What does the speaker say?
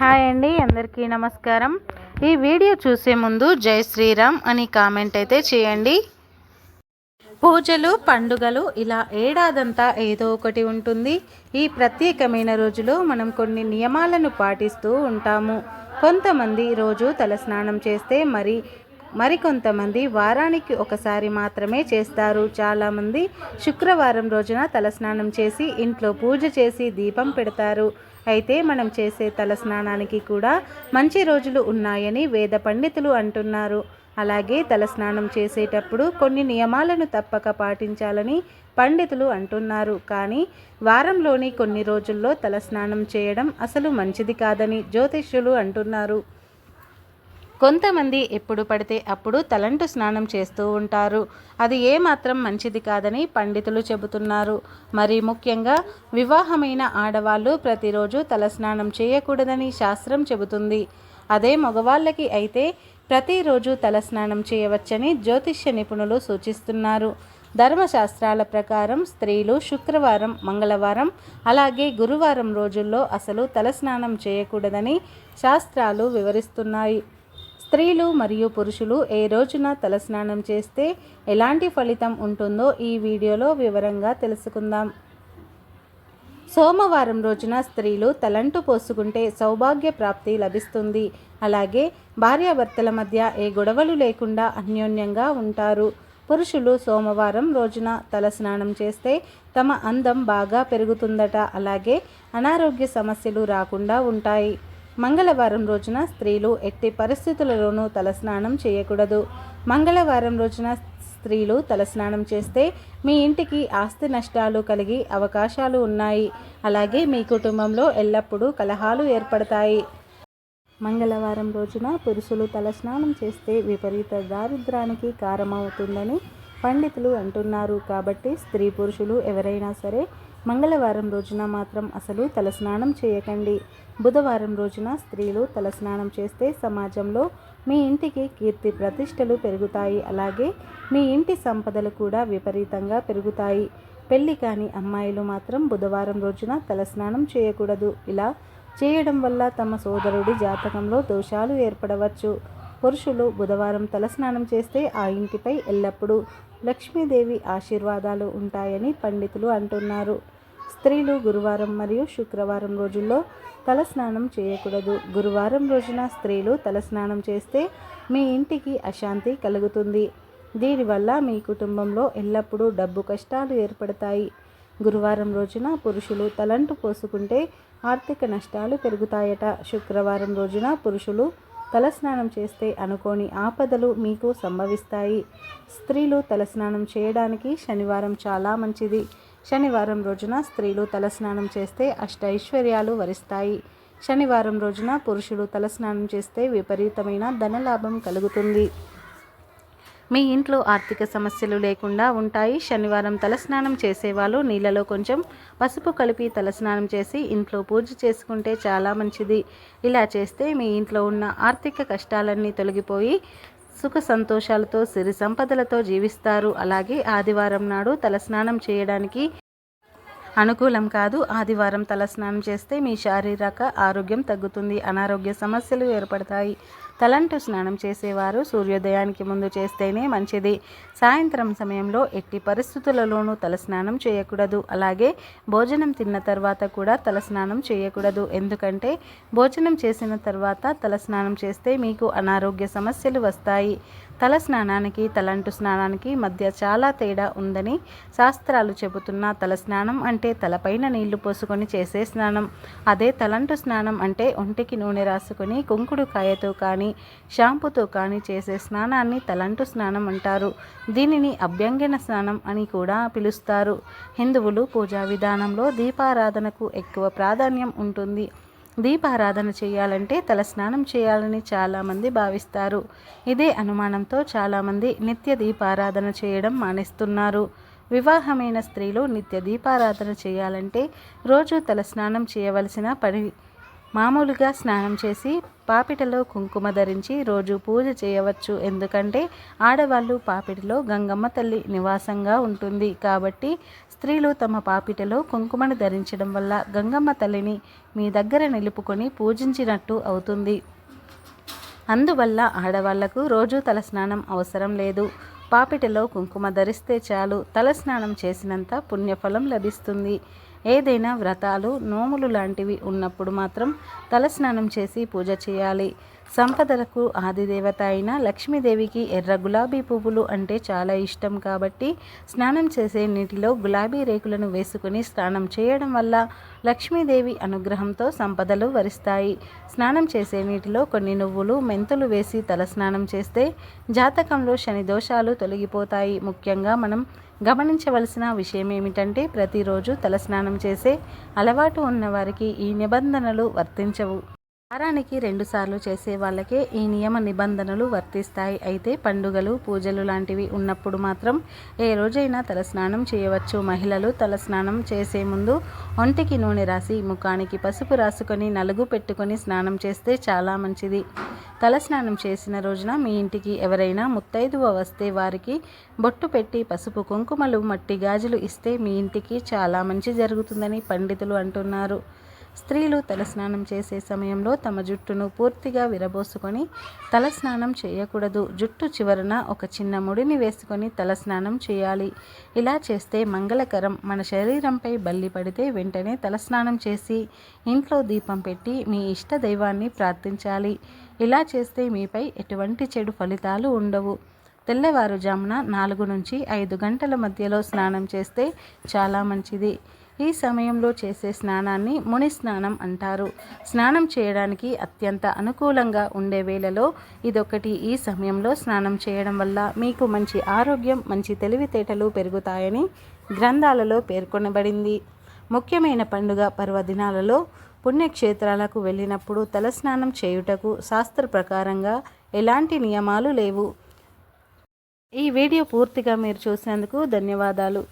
Hi అండి అందరికీ నమస్కారం. ఈ వీడియో చూసే ముందు జై శ్రీరామ్ అని కామెంట్ అయితే చేయండి. పూజలు పండుగలు ఇలా ఏడాదంతా ఏదో ఒకటి ఉంటుంది. ఈ ప్రత్యేకమైన రోజులో మనం కొన్ని నియమాలను పాటిస్తూ ఉంటాము. కొంతమంది రోజు తలస్నానం చేస్తే మరి మరికొంతమంది వారానికి ఒకసారి మాత్రమే చేస్తారు. చాలామంది శుక్రవారం రోజున తలస్నానం చేసి ఇంట్లో పూజ చేసి దీపం పెడతారు. అయితే మనం చేసే తలస్నానానికి కూడా మంచి రోజులు ఉన్నాయని వేద పండితులు అంటున్నారు. అలాగే తలస్నానం చేసేటప్పుడు కొన్ని నియమాలను తప్పక పాటించాలని పండితులు అంటున్నారు. కానీ వారంలోని కొన్ని రోజుల్లో తలస్నానం చేయడం అసలు మంచిది కాదని జ్యోతిష్యులు అంటున్నారు. కొంతమంది ఎప్పుడు పడితే అప్పుడు తలంటు స్నానం చేస్తూ ఉంటారు. అది ఏమాత్రం మంచిది కాదని పండితులు చెబుతున్నారు. మరి ముఖ్యంగా వివాహమైన ఆడవాళ్ళు ప్రతిరోజు తలస్నానం చేయకూడదని శాస్త్రం చెబుతుంది. అదే మగవాళ్ళకి అయితే ప్రతిరోజు తలస్నానం చేయవచ్చని జ్యోతిష్య నిపుణులు సూచిస్తున్నారు. ధర్మశాస్త్రాల ప్రకారం స్త్రీలు శుక్రవారం మంగళవారం అలాగే గురువారం రోజుల్లో అసలు తలస్నానం చేయకూడదని శాస్త్రాలు వివరిస్తున్నాయి. స్త్రీలు మరియు పురుషులు ఏ రోజున తలస్నానం చేస్తే ఎలాంటి ఫలితం ఉంటుందో ఈ వీడియోలో వివరంగా తెలుసుకుందాం. సోమవారం రోజున స్త్రీలు తలంటు పోసుకుంటే సౌభాగ్య ప్రాప్తి లభిస్తుంది. అలాగే భార్యాభర్తల మధ్య ఏ గొడవలు లేకుండా అన్యోన్యంగా ఉంటారు. పురుషులు సోమవారం రోజున తలస్నానం చేస్తే తమ అందం బాగా పెరుగుతుందట. అలాగే అనారోగ్య సమస్యలు రాకుండా ఉంటాయి. మంగళవారం రోజున స్త్రీలు ఎట్టి పరిస్థితులలోనూ తలస్నానం చేయకూడదు. మంగళవారం రోజున స్త్రీలు తలస్నానం చేస్తే మీ ఇంటికి ఆస్తి నష్టాలు కలిగి అవకాశాలు ఉన్నాయి. అలాగే మీ కుటుంబంలో ఎల్లప్పుడూ కలహాలు ఏర్పడతాయి. మంగళవారం రోజున పురుషులు తలస్నానం చేస్తే విపరీత దారిద్రానికి కారణమవుతుందని పండితులు అంటున్నారు. కాబట్టి స్త్రీ పురుషులు ఎవరైనా సరే మంగళవారం రోజున మాత్రం అసలు తలస్నానం చేయకండి. బుధవారం రోజున స్త్రీలు తలస్నానం చేస్తే సమాజంలో మీ ఇంటికి కీర్తి ప్రతిష్టలు పెరుగుతాయి. అలాగే మీ ఇంటి సంపదలు కూడా విపరీతంగా పెరుగుతాయి. పెళ్ళి కాని అమ్మాయిలు మాత్రం బుధవారం రోజున తలస్నానం చేయకూడదు. ఇలా చేయడం వల్ల తమ సోదరుడి జాతకంలో దోషాలు ఏర్పడవచ్చు. పురుషులు బుధవారం తలస్నానం చేస్తే ఆ ఇంటిపై ఎల్లప్పుడూ లక్ష్మీదేవి ఆశీర్వాదాలు ఉంటాయని పండితులు అంటున్నారు. స్త్రీలు గురువారం మరియు శుక్రవారం రోజుల్లో తలస్నానం చేయకూడదు. గురువారం రోజున స్త్రీలు తలస్నానం చేస్తే మీ ఇంటికి అశాంతి కలుగుతుంది. దీనివల్ల మీ కుటుంబంలో ఎల్లప్పుడూ డబ్బు కష్టాలు ఏర్పడతాయి. గురువారం రోజున పురుషులు తలంటు పోసుకుంటే ఆర్థిక నష్టాలు పెరుగుతాయట. శుక్రవారం రోజున పురుషులు తలస్నానం చేస్తే అనుకోని ఆపదలు మీకు సంభవిస్తాయి. స్త్రీలు తలస్నానం చేయడానికి శనివారం చాలా మంచిది. శనివారం రోజున స్త్రీలు తలస్నానం చేస్తే అష్టైశ్వర్యాలు వరిస్తాయి. శనివారం రోజున పురుషులు తలస్నానం చేస్తే విపరీతమైన ధనలాభం కలుగుతుంది. మీ ఇంట్లో ఆర్థిక సమస్యలు లేకుండా ఉంటాయి. శనివారం తలస్నానం చేసేవాళ్ళు నీళ్ళలో కొంచెం పసుపు కలిపి తలస్నానం చేసి ఇంట్లో పూజ చేసుకుంటే చాలా మంచిది. ఇలా చేస్తే మీ ఇంట్లో ఉన్న ఆర్థిక కష్టాలన్నీ తొలగిపోయి సుఖ సంతోషాలతో సిరి సంపదలతో జీవిస్తారు. అలాగే ఆదివారం నాడు తలస్నానం చేయడానికి అనుకూలం కాదు. ఆదివారం తలస్నానం చేస్తే మీ శారీరక ఆరోగ్యం తగ్గుతుంది. అనారోగ్య సమస్యలు ఏర్పడతాయి. తలంటు స్నానం చేసేవారు. సూర్యోదయానికి ముందు చేస్తేనే మంచిది. సాయంత్రం సమయంలో ఎట్టి పరిస్థితులలోనూ తలస్నానం చేయకూడదు. అలాగే భోజనం తిన్న తర్వాత కూడా తలస్నానం చేయకూడదు. ఎందుకంటే భోజనం చేసిన తర్వాత తలస్నానం చేస్తే మీకు అనారోగ్య సమస్యలు వస్తాయి. తల స్నానానికి తలంటు స్నానానికి మధ్య చాలా తేడా ఉందని శాస్త్రాలు చెబుతున్న తల స్నానం అంటే తలపైన నీళ్ళు పోసుకొని చేసే స్నానం. అదే తలంటు స్నానం అంటే ఒంటికి నూనె రాసుకొని కుంకుడు కాయతో కానీ షాంపుతో కానీ చేసే స్నానాన్ని తలంటు స్నానం అంటారు. దీనిని అభ్యంగన స్నానం అని కూడా పిలుస్తారు. హిందువులు పూజా విధానంలో దీపారాధనకు ఎక్కువ ప్రాధాన్యం ఉంటుంది. దీపారాధన చేయాలంటే తల స్నానం చేయాలని చాలామంది భావిస్తారు. ఇదే అనుమానంతో చాలామంది నిత్య దీపారాధన చేయడం మానేస్తున్నారు. వివాహమైన స్త్రీలు నిత్య దీపారాధన చేయాలంటే రోజు తల స్నానం చేయవలసిన పని మామూలుగా స్నానం చేసి పాపిటలో కుంకుమ ధరించి రోజు పూజ చేయవచ్చు. ఎందుకంటే ఆడవాళ్ళు పాపిటలో గంగమ్మ తల్లి నివాసంగా ఉంటుంది. కాబట్టి స్త్రీలు తమ పాపిటలో కుంకుమను ధరించడం వల్ల గంగమ్మ తల్లిని మీ దగ్గర నిలుపుకొని పూజించినట్టు అవుతుంది. అందువల్ల ఆడవాళ్ళకు రోజు తలస్నానం అవసరం లేదు. పాపిటలో కుంకుమ ధరిస్తే చాలు. తలస్నానం చేసినంత పుణ్యఫలం లభిస్తుంది. ఏదైనా వ్రతాలు నోములు లాంటివి ఉన్నప్పుడు మాత్రం తలస్నానం చేసి పూజ చేయాలి. సంపదలకు ఆదిదేవత అయిన లక్ష్మీదేవికి ఎర్ర గులాబీ పువ్వులు అంటే చాలా ఇష్టం కాబట్టి స్నానం చేసే నీటిలో గులాబీ రేకులను వేసుకుని స్నానం చేయడం వల్ల లక్ష్మీదేవి అనుగ్రహంతో సంపదలు వరిస్తాయి. స్నానం చేసే నీటిలో కొన్ని నువ్వులు మెంతులు వేసి తల స్నానం చేస్తే జాతకంలో శని దోషాలు తొలగిపోతాయి. ముఖ్యంగా మనం గమనించవలసిన విషయం ఏమిటంటే ప్రతిరోజు తలస్నానం చేసే అలవాటు ఉన్నవారికి ఈ నిబంధనలు వర్తించవు. వారానికి రెండుసార్లు చేసే వాళ్ళకే ఈ నియమ నిబంధనలు వర్తిస్తాయి. అయితే పండుగలు పూజలు లాంటివి ఉన్నప్పుడు మాత్రం ఏ రోజైనా తలస్నానం చేయవచ్చు. మహిళలు తలస్నానం చేసే ముందు ఒంటికి నూనె రాసి ముఖానికి పసుపు రాసుకొని నలుగు పెట్టుకొని స్నానం చేస్తే చాలా మంచిది. తలస్నానం చేసిన రోజున మీ ఇంటికి ఎవరైనా ముత్తైదువ వస్తే వారికి బొట్టు పెట్టి పసుపు కుంకుమలు మట్టి గాజులు ఇస్తే మీ ఇంటికి చాలా మంచి జరుగుతుందని పండితులు అంటున్నారు. స్త్రీలు తలస్నానం చేసే సమయంలో తమ జుట్టును పూర్తిగా విరబోసుకొని తలస్నానం చేయకూడదు. జుట్టు చివరన ఒక చిన్న ముడిని వేసుకొని తలస్నానం చేయాలి. ఇలా చేస్తే మంగళకరం. మన శరీరంపై బల్లి పడితే వెంటనే తలస్నానం చేసి ఇంట్లో దీపం పెట్టి మీ ఇష్ట దైవాన్ని ప్రార్థించాలి. ఇలా చేస్తే మీపై ఎటువంటి చెడు ఫలితాలు ఉండవు. తెల్లవారుజామున నాలుగు నుంచి ఐదు గంటల మధ్యలో స్నానం చేస్తే చాలా మంచిది. ఈ సమయంలో చేసే స్నానాన్ని ముని స్నానం అంటారు. స్నానం చేయడానికి అత్యంత అనుకూలంగా ఉండే వేళలో ఇదొకటి. ఈ సమయంలో స్నానం చేయడం వల్ల మీకు మంచి ఆరోగ్యం మంచి తెలివితేటలు పెరుగుతాయని గ్రంథాలలో పేర్కొనబడింది. ముఖ్యమైన పండుగ పర్వదినాలలో పుణ్యక్షేత్రాలకు వెళ్ళినప్పుడు తలస్నానం చేయుటకు శాస్త్ర ప్రకారంగా ఎలాంటి నియమాలు లేవు. ఈ వీడియో పూర్తిగా మీరు చూసినందుకు ధన్యవాదాలు.